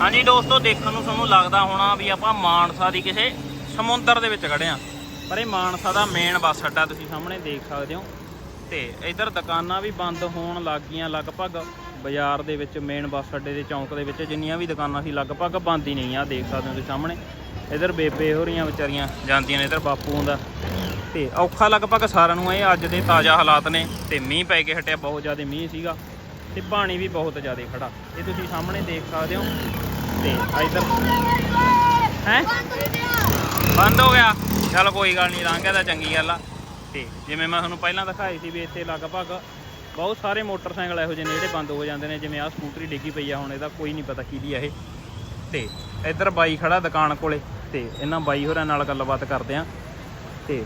ਹਾਂਜੀ ਦੋਸਤੋ, ਦੇਖਣ ਨੂੰ ਤੁਹਾਨੂੰ ਲੱਗਦਾ ਹੋਣਾ ਵੀ ਆਪਾਂ ਮਾਨਸਾ ਦੀ ਕਿਸੇ ਸਮੁੰਦਰ ਦੇ ਵਿੱਚ ਖੜੇ ਆ ਪਰ ਇਹ ਮਾਨਸਾ ਦਾ ਮੇਨ ਬੱਸ ਅੱਡਾ ਤੁਸੀਂ ਸਾਹਮਣੇ ਦੇਖ ਸਕਦੇ ਹੋ। ਤੇ ਇਧਰ ਦੁਕਾਨਾਂ ਵੀ ਬੰਦ ਹੋਣ ਲੱਗ ਗਈਆਂ। ਲਗਭਗ ਬਾਜ਼ਾਰ ਦੇ ਵਿੱਚ ਮੇਨ ਬੱਸ ਅੱਡੇ ਦੇ ਚੌਂਕ ਦੇ ਵਿੱਚ ਜਿੰਨੀਆਂ ਵੀ ਦੁਕਾਨਾਂ ਸੀ, ਲਗਭਗ ਬੰਦ ਹੀ ਨਹੀਂ ਆ। ਦੇਖ ਸਕਦੇ ਹੋ ਤੁਸੀਂ ਸਾਹਮਣੇ। ਇਧਰ ਬੇਬੇ ਹੋ ਰਹੀਆਂ ਵਿਚਾਰੀਆਂ, ਜਾਂਦੀਆਂ ਨੇ ਇਧਰ ਬਾਪੂ ਹੁੰਦਾ ਤੇ ਔਖਾ ਲਗਭਗ ਸਾਰਿਆਂ ਨੂੰ ਇਹ ਅੱਜ ਦੇ ਤਾਜ਼ਾ ਹਾਲਾਤ ਨੇ। ਤੇ ਮੀਂਹ ਪੈ ਕੇ ਹਟਿਆ, ਬਹੁਤ ਜ਼ਿਆਦਾ ਮੀਂਹ ਸੀਗਾ। ਤੇ ਪਾਣੀ ਵੀ ਬਹੁਤ ਜ਼ਿਆਦਾ ਖੜਾ ਇਹ ਤੁਸੀਂ ਸਾਹਮਣੇ ਦੇਖ ਸਕਦੇ ਹੋ। ਤੇ ਇਧਰ ਹੈ? ਬੰਦ ਹੋ ਗਿਆ। ਚਲ ਕੋਈ ਗੱਲ ਨਹੀਂ ਲੰਘ ਗਿਆ ਤਾਂ ਚੰਗੀ ਗੱਲ ਆ। ਤੇ ਜਿਵੇਂ ਮੈਂ ਤੁਹਾਨੂੰ ਪਹਿਲਾਂ ਦਿਖਾਈ ਸੀ ਵੀ ਇੱਥੇ ਲਗਭਗ ਬਹੁਤ ਸਾਰੇ ਮੋਟਰਸਾਈਕਲ ਇਹੋ ਜਿਹੇ ਨੇ ਜਿਹੜੇ ਬੰਦ ਹੋ ਜਾਂਦੇ ਨੇ ਜਿਵੇਂ ਆਹ ਸਕੂਟਰੀ ਡਿੱਗੀ ਪਈ ਆ ਹੁਣ ਇਹਦਾ ਕੋਈ ਨਹੀਂ ਪਤਾ ਕਿਹਦੀ ਆ ਇਹ। ਤੇ ਇੱਧਰ ਬਾਈ ਖੜਾ ਦੁਕਾਨ ਕੋਲੇ ਤੇ ਇਹਨਾਂ ਬਾਈ ਹੋਰਾਂ ਨਾਲ ਗੱਲਬਾਤ ਕਰਦੇ ਆ। ਤੇ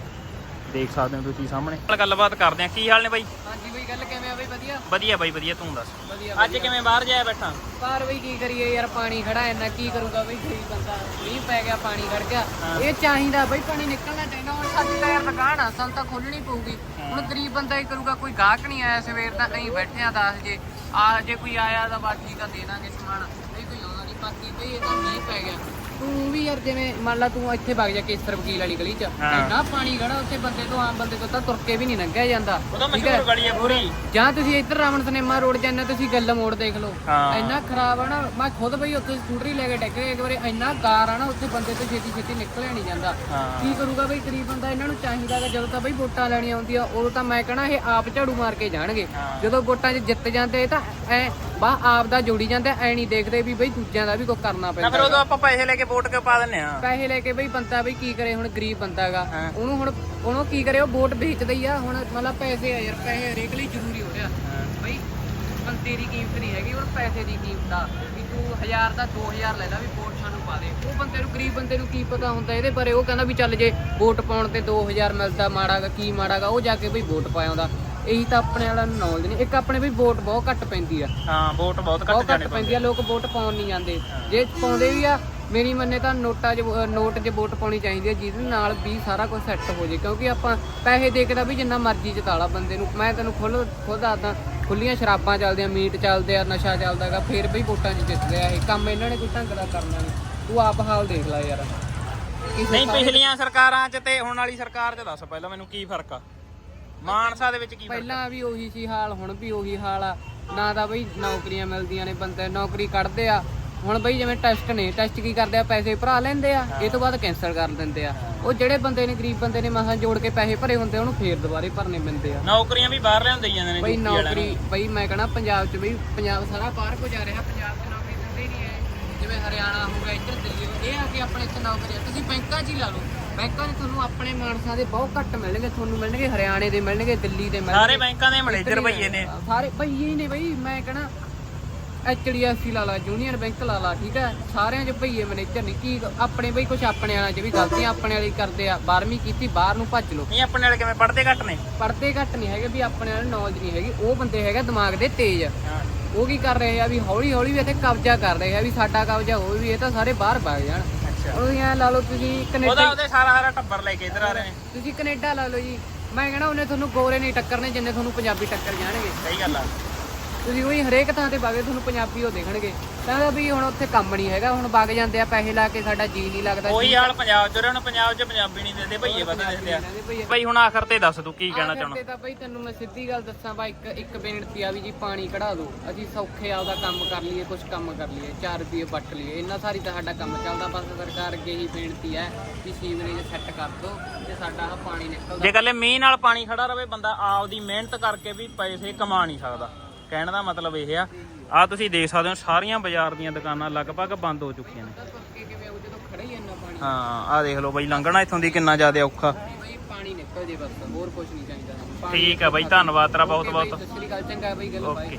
ਦੇਖ ਸਕਦੇ ਹੋ ਤੁਸੀਂ ਸਾਹਮਣੇ। ਨਾਲ ਗੱਲਬਾਤ ਕਰਦੇ ਆ ਕੀ ਹਾਲ ਨੇ ਬਾਈ? ਹਾਂਜੀ ਬਈ ਗੱਲ ਕਿਵੇਂ ਆ ਬਈ? ਵਧੀਆ? ਵਧੀਆ ਬਾਈ ਵਧੀਆ ਤੂੰ ਦੱਸ। ਵਧੀਆ ਅੱਜ ਕਿਵੇਂ ਬਾਹਰ ਜਾਇਆ ਬੈਠਾ? ਬਾਹਰ ਬਈ ਕੀ ਕਰੀਏ ਯਾਰ ਪਾਣੀ ਖੜਾ ਇੰਨਾ ਕੀ ਕਰੂਗਾ ਬਈ? ਗਰੀਬ ਬੰਦਾ ਮੀਂਹ ਪੈ ਗਿਆ ਪਾਣੀ ਖੜ ਗਿਆ। ਇਹ ਚਾਹੀਦਾ ਬਈ ਪਾਣੀ ਨਿਕਲਣਾ ਚਾਹੀਦਾ। ਹੁਣ ਸਾਡੀ ਤਾਂ ਯਾਰ ਦੁਕਾਨ ਆ ਸਾਨੂੰ ਤਾਂ ਖੋਲਣੀ ਪਊਗੀ। ਹੁਣ ਗਰੀਬ ਬੰਦਾ ਹੀ ਕਰੂਗਾ ਕੋਈ ਗਾਹਕ ਨਹੀਂ ਆਇਆ ਸਵੇਰ ਦਾ ਅਸੀਂ ਬੈਠੇ ਆ 10 ਜੇ। ਆ ਜੇ ਕੋਈ ਆਇਆ ਤਾਂ ਬਾਕੀ ਠੀਕ ਆ ਦੇ ਦਾਂਗੇ ਸਮਾਨ। ਨਹੀਂ ਕੋਈ ਆਉਂਦਾ ਨਹੀਂ। ਬਾਕੀ ਬਈ ਇਹ ਤਾਂ ਮੀਂਹ ਪੈ ਗਿਆ। ਤੂੰ ਯਾਰ ਜਿਵੇਂ ਮੰਨ ਲਾ ਤੂੰ ਇੱਥੇ ਵਗ ਜਾ ਕੇਸਰ ਵਕੀਲ ਵਾਲੀ ਗਲੀ 'ਚ ਹਾਂ। ਇੰਨਾ ਪਾਣੀ ਖੜਾ ਉੱਥੇ ਬੰਦੇ ਤੋਂ ਆਮ ਬੰਦੇ ਤੋਂ ਤਾਂ ਤੁਰ ਕੇ ਵੀ ਨਹੀਂ ਲੰਘਿਆ ਜਾਂਦਾ ਉਹ ਤਾਂ ਠੀਕ ਹੈ? ਮਸ਼ਹੂਰ ਗਲੀ ਆ ਪੂਰੀ ਜਾਂ ਤੁਸੀਂ ਇੱਧਰ ਰਾਵਣ ਸਿਨੇਮਾ ਰੋਡ ਜਾਂਦੇ ਤੁਸੀਂ ਗੱਲ ਮੋੜ ਦੇਖ ਲਓ ਹਾਂ। ਇੰਨਾ ਖਰਾਬ ਆ ਨਾ ਮੈਂ ਖੁਦ ਬਈ ਉੱਥੇ ਸਕੂਟਰੀ ਲੈ ਕੇ ਡੱਗੇ ਇੱਕ ਵਾਰੀ ਇੰਨਾ ਗਾਰ ਆ ਨਾ ਉੱਥੇ ਬੰਦੇ ਤੋਂ ਛੇਤੀ ਛੇਤੀ ਨਿਕਲਿਆ ਨਹੀਂ ਜਾਂਦਾ ਹਾਂ ਕੀ ਕਰੂਗਾ ਬਈ ਗਰੀਬ ਬੰਦਾ ਇਹਨਾਂ ਨੂੰ ਚਾਹੀਦਾ ਕਿ ਜਦੋਂ ਤਾਂ ਬਈ ਵੋਟਾਂ ਲੈਣੀਆਂ ਆਉਂਦੀਆਂ ਉਦੋਂ ਤਾਂ ਮੈਂ ਕਹਣਾ ਇਹ ਆਪ ਝਾੜੂ ਮਾਰ ਕੇ ਜਾਣਗੇ ਹਾਂ। ਜਦੋਂ ਵੋਟਾਂ 'ਚ ਜਿੱਤ ਜਾਂਦੇ ਇਹ ਤਾਂ ਐ ਬਾ ਆਪ ਦਾ ਜੋੜੀ ਜਾਂਦੇ ਐ ਨਹੀਂ ਦੇਖਦੇ ਵੀ ਬਈ ਦੂਜਿਆਂ ਦਾ ਵੀ ਕੁਝ ਕਰਨਾ ਨਾ ਫਿਰ ਪੈਂਦਾ ਉਦੋਂ ਆਪਾਂ ਪੈਸੇ ਲੈ ਕੇ ਵੋਟ ਕਿਉਂ ਪਾ ਦਿੰਨੇ ਆ ਪੈਸੇ ਲੈ ਕੇ ਬਈ ਬੰਦਾ ਬਈ ਕੀ ਕਰੇ ਹੁਣ ਗਰੀਬ ਬੰਦਾ ਗਾ ਹਾਂ। ਉਹਨੂੰ ਹੁਣ ਉਹਨੂੰ ਕੀ ਕਰੇ ਉਹ ਵੋਟ ਵੇਚਦਾ ਹੀ ਆ। ਹੁਣ ਮਤਲਬ ਪੈਸੇ ਆ ਯਾਰ ਪੈਸੇ ਹਰੇਕ ਲਈ ਜ਼ਰੂਰੀ ਹੋ ਰਿਹਾ। ਬਈ ਬੰਦੇ ਦੀ ਕੀਮਤ ਨਹੀਂ ਹੈਗੀ ਹੁਣ ਪੈਸੇ ਦੀ ਕੀਮਤ ਆ। ਵੀ ਤੂੰ 1000 ਦਾ 2000 ਲੈ ਲੈ ਵੀ ਵੋਟ ਸਾਨੂੰ ਪਾ ਦੇ। ਉਹ ਬੰਦੇ ਨੂੰ ਗਰੀਬ ਬੰਦੇ ਨੂੰ ਕੀ ਪਤਾ ਹੁੰਦਾ ਇਹਦੇ ਬਾਰੇ। ਉਹ ਕਹਿੰਦਾ ਵੀ ਚੱਲ ਜੇ ਵੋਟ ਪਾਉਣ ਤੇ 2000 ਮਿਲਦਾ ਮਾੜਾਗਾ ਕੀ ਮਾੜਾਗਾ ਉਹ ਜਾ ਕੇ ਬਈ ਵੋਟ ਪਾ ਆਉਂਦਾ ਇਹੀ ਤਾਂ ਆਪਣੇ ਵਾਲਾ ਨੌਲੇਜ ਨਹੀਂ। ਇੱਕ ਆਪਣੇ ਬਈ ਵੋਟ ਬਹੁਤ ਘੱਟ ਪੈਂਦੀ ਆ। ਹਾਂ ਵੋਟ ਬਹੁਤ ਘੱਟ ਬਹੁਤ ਜਾਣੇ ਘੱਟ ਪੈਂਦੀ ਆ। ਲੋਕ ਵੋਟ ਪਾਉਣ ਨਹੀਂ ਜਾਂਦੇ। ਜੇ ਪਾਉਂਦੇ ਵੀ ਆ ਮੇਰੀ ਮੰਨੇ ਤਾਂ ਨੋਟਾਂ 'ਚ ਨੋਟ 'ਚ ਵੋਟ ਪਾਉਣੀ ਚਾਹੀਦੀ ਹੈ ਜਿਹਦੇ ਨਾਲ ਵੀ ਸਾਰਾ ਕੁਝ ਸੈੱਟ ਹੋ ਜੇ ਕਿਉਂਕਿ ਆਪਾਂ ਪੈਸੇ ਦੇ ਕੇ ਤਾਂ ਵੀ ਜਿੰਨਾ ਮਰਜ਼ੀ ਚਤਾਲਾ ਬੰਦੇ ਨੂੰ। ਮੈਂ ਤੈਨੂੰ ਖੁੱਲ ਖੁਦ ਦੱਸਦਾ ਖੁੱਲੀਆਂ ਸ਼ਰਾਬਾਂ ਚੱਲਦੀਆਂ ਮੀਟ ਚੱਲਦੇ ਆ ਨਸ਼ਾ ਚੱਲਦਾਗਾ ਫੇਰ ਬਈ ਵੋਟਾਂ 'ਚ ਜਿੱਤਦੇ ਆ ਇਹ। ਕੰਮ ਇਹਨਾਂ ਨੇ ਕੋਈ ਢੰਗ ਦਾ ਕਰਨਾ ਨਹੀਂ। ਤੂੰ ਆਪ ਹਾਲ ਦੇਖ ਲੈ ਯਾਰ। ਨਹੀਂ ਪਿਛਲੀਆਂ ਸਰਕਾਰਾਂ 'ਚ ਤੇ ਹੁਣ ਵਾਲੀ ਸਰਕਾਰ 'ਚ ਦੱਸ ਪਹਿਲਾਂ ਮੈਨੂੰ ਕੀ ਫ਼ਰਕ ਆ? ਮਾਨਸਾ ਦੇ ਵਿੱਚ ਕੀ ਪਹਿਲਾਂ ਵੀ ਉਹੀ ਸੀ ਹਾਲ ਹੁਣ ਵੀ ਉਹੀ ਹਾਲ ਆ। ਨਾ ਤਾਂ ਬਈ ਨੌਕਰੀਆਂ ਮਿਲਦੀਆਂ ਨੇ ਬੰਦੇ ਨੌਕਰੀ ਕੱਢਦੇ ਆ। ਹੁਣ ਬਈ ਜਿਵੇਂ ਟੈਸਟ ਨੇ ਟੈਸਟ ਕੀ ਕਰਦੇ ਆ? ਪੈਸੇ ਭਰਾ ਲੈਂਦੇ ਆ ਇਹ ਤੋਂ ਬਾਅਦ ਕੈਂਸਲ ਕਰ ਦਿੰਦੇ ਆ। ਉਹ ਜਿਹੜੇ ਬੰਦੇ ਨੇ ਗਰੀਬ ਬੰਦੇ ਨੇ ਮਸਾਂ ਜੋੜ ਕੇ ਪੈਸੇ ਭਰੇ ਹੁੰਦੇ ਉਹਨੂੰ ਫੇਰ ਦੁਬਾਰੇ ਭਰਨੇ ਪੈਂਦੇ ਆ। ਨੌਕਰੀਆਂ ਵੀ ਬਾਹਰ ਲਿਆਉਂਦੇ ਜਾਂਦੇ ਨੇ ਬਈ। ਨੌਕਰੀ ਬਈ ਮੈਂ ਕਹਣਾ ਪੰਜਾਬ 'ਚ ਬਈ ਪੰਜਾਬ ਸਾਰਾ ਬਾਹਰ ਕੋ ਜਾ ਰਿਹਾ ਪੰਜਾਬ 'ਚ ਨੌਕਰੀ ਦਿੰਦੇ ਨਹੀਂ ਹੈ। ਜਿਵੇਂ ਹਰਿਆਣਾ ਹੋ ਗਿਆ ਇੱਧਰ ਦਿੱਲੀ ਇਹ ਆ ਕਿ ਆਪਣੇ ਇੱਥੇ ਨੌਕਰੀ ਆ। ਤੁਸੀਂ ਬੈਂਕਾਂ 'ਚ ਹੀ ਲਾ ਲਓ। ਬੈਂਕਾਂ 'ਚ ਤੁਹਾਨੂੰ ਆਪਣੇ ਮਾਨਸਾਂ ਦੇ ਬਹੁਤ ਘੱਟ ਮਿਲਣਗੇ ਤੁਹਾਨੂੰ ਮਿਲਣਗੇ ਹਰਿਆਣੇ ਦੇ ਮਿਲਣਗੇ ਦਿੱਲੀ ਦੇ ਮਿਲਣਗੇ। ਸਾਰੇ ਬੈਂਕਾਂ ਦੇ ਮੈਨੇਜਰ ਭਈਏ ਨੇ। ਸਾਰੇ ਭਈਏ ਨੇ ਬਈ ਮੈਂ ਕਹਣਾ ਐਚਡੀਐਫਸੀ ਲਾ ਲਾ ਜੂਨੀਅਰ ਬੈਂਕ ਲਾ ਲਾ ਠੀਕ ਹੈ? ਸਾਰਿਆਂ 'ਚ ਭਈਏ ਮੈਨੇਜਰ ਨਹੀਂ ਕੀ ਆਪਣੇ ਬਈ ਕੁਝ ਆਪਣੇ ਵਾਲਿਆਂ 'ਚ ਵੀ ਗਲਤੀਆਂ ਆਪਣੇ ਵਾਲੇ ਹੀ ਕਰਦੇ ਆ 12ਵੀਂ ਕੀਤੀ ਬਾਹਰ ਨੂੰ ਭੱਜ ਲੋ ਨਹੀਂ ਆਪਣੇ ਵਾਲੇ ਕਿਵੇਂ ਪੜਦੇ ਘੱਟ ਨੇ? ਪੜਦੇ ਘੱਟ ਨਹੀਂ ਹੈਗੇ ਵੀ ਆਪਣੇ ਵਾਲੇ ਨੌਲੇਜ ਨਹੀਂ ਹੈਗੀ ਉਹ ਬੰਦੇ ਹੈਗੇ ਦਿਮਾਗ ਦੇ ਤੇਜ਼। ਉਹ ਕੀ ਕਰ ਰਹੇ ਆ ਵੀ ਹੌਲੀ ਹੌਲੀ ਵੀ ਇੱਥੇ ਕਬਜ਼ਾ ਕਰ ਰਹੇ ਆ ਵੀ ਸਾਡਾ ਕਬਜ਼ਾ ਹੋਵੇ ਵੀ ਇਹ ਤਾਂ ਸਾਰੇ ਬਾਹਰ ਭੱਜ ਜਾਣ। ਉਹ ਐ ਲਾ ਲਓ ਤੁਸੀਂ ਉਹਦਾ ਕੈਨੇਡਾ ਉਹਦੇ ਸਾਰਾ ਸਾਰਾ ਟੱਬਰ ਲੈ ਕੇ ਇੱਧਰ ਆ ਰਹੇ ਨੇ। ਤੁਸੀਂ ਕੈਨੇਡਾ ਲਾ ਲਓ ਜੀ। ਮੈਂ ਕਹਿੰਦਾ ਉਹਨੇ ਤੁਹਾਨੂੰ ਗੋਰੇ ਨਹੀਂ ਟੱਕਰਨੇ ਜਿੰਨੇ ਤੁਹਾਨੂੰ ਪੰਜਾਬੀ ਟੱਕਰ ਜਾਣਗੇ। ਸਹੀ ਗੱਲ ਆ। ਤੁਸੀਂ ਉਹੀ ਹਰੇਕ ਥਾਂ ਤੇ ਬਾਗੇ ਤੁਹਾਨੂੰ ਪੰਜਾਬੀ ਉਹ ਦੇਖਣਗੇ। ਕਹਿੰਦਾ ਵੀ ਹੁਣ ਉੱਥੇ ਕੰਮ ਨਹੀਂ ਹੈਗਾ ਹੁਣ ਵਗ ਜਾਂਦੇ ਆ ਪੈਸੇ ਲਾ ਕੇ ਸਾਡਾ ਜੀ ਨਹੀਂ ਲੱਗਦਾ ਉਹੀ ਹਾਲ ਪੰਜਾਬ 'ਚ ਉਹਨਾਂ ਪੰਜਾਬ 'ਚ ਪੰਜਾਬੀ ਨਹੀਂ ਦਿੰਦੇ ਭਈਏ ਵੱਧ ਦਿੰਦੇ ਆ। ਭਈ ਹੁਣ ਆਖਰ ਤੇ ਦੱਸ ਤੂੰ ਕੀ ਕਹਿਣਾ ਚਾਹਣਾ? ਤੇ ਤਾਂ ਬਈ ਤੈਨੂੰ ਮੈਂ ਸਿੱਧੀ ਗੱਲ ਦੱਸਾਂ ਬਾ ਇੱਕ ਇੱਕ ਬੇਨਤੀ ਆ ਵੀ ਜੀ ਪਾਣੀ ਕਢਾ ਦਿਓ। ਅਸੀਂ ਸੌਖੇ ਆਪਦਾ ਕੰਮ ਕਰ ਲਈਏ ਕੁਝ ਕੰਮ ਕਰ ਲਈਏ 4 ਰੁਪਏ ਵੱਟ ਲਈਏ। ਇੰਨਾ ਸਾਰੀ ਤਾਂ ਸਾਡਾ ਕੰਮ ਚੱਲਦਾ ਬਸ ਸਰਕਾਰ ਅੱਗੇ ਹੀ ਬੇਨਤੀ ਹੈ ਵੀ ਸੀਵਰੇਜ ਸੈੱਟ ਕਰ ਦਿਓ ਤੇ ਸਾਡਾ ਆਹ ਪਾਣੀ ਨਿਕਲਦਾ। ਜੇ ਕੱਲੇ ਮੀਂਹ ਨਾਲ ਪਾਣੀ ਖੜਾ ਰਵੇ ਬੰਦਾ ਆਪਦੀ ਮਿਹਨਤ ਕਰਕੇ ਵੀ ਪੈਸੇ ਕਮਾ ਨਹੀਂ ਸਕਦਾ। ਕਹਿਣ ਦਾ ਮਤਲਬ ਇਹ ਆ। ਆ ਤੁਸੀਂ ਦੇਖ ਸਕਦੇ ਹੋ ਸਾਰੀਆਂ ਬਾਜ਼ਾਰ ਦੀਆਂ ਦੁਕਾਨਾਂ ਲਗਭਗ ਬੰਦ ਹੋ ਚੁੱਕੀਆਂ ਨੇ। ਹੀ? ਆ ਦੇਖ ਲਓ ਬਈ ਲੰਘਣਾ ਇੱਥੋਂ ਦੀ ਕਿੰਨਾ ਜ਼ਿਆਦਾ ਔਖਾ। ਬਈ ਪਾਣੀ ਨਿਕਲ ਜੇ ਬਸ ਹੋਰ ਕੁਝ ਨਹੀਂ ਚਾਹੀਦਾ। ਸਾਨੂੰ। ਪਾਣੀ ਠੀਕ ਆ ਬਈ ਧੰਨਵਾਦ ਤੇਰਾ ਬਹੁਤ ਬਹੁਤ। ਸਤਿ ਸ਼੍ਰੀ ਅਕਾਲ ਚੰਗਾ ਬਈ ਗੱਲ ਬਾਏ। ਓਕੇ।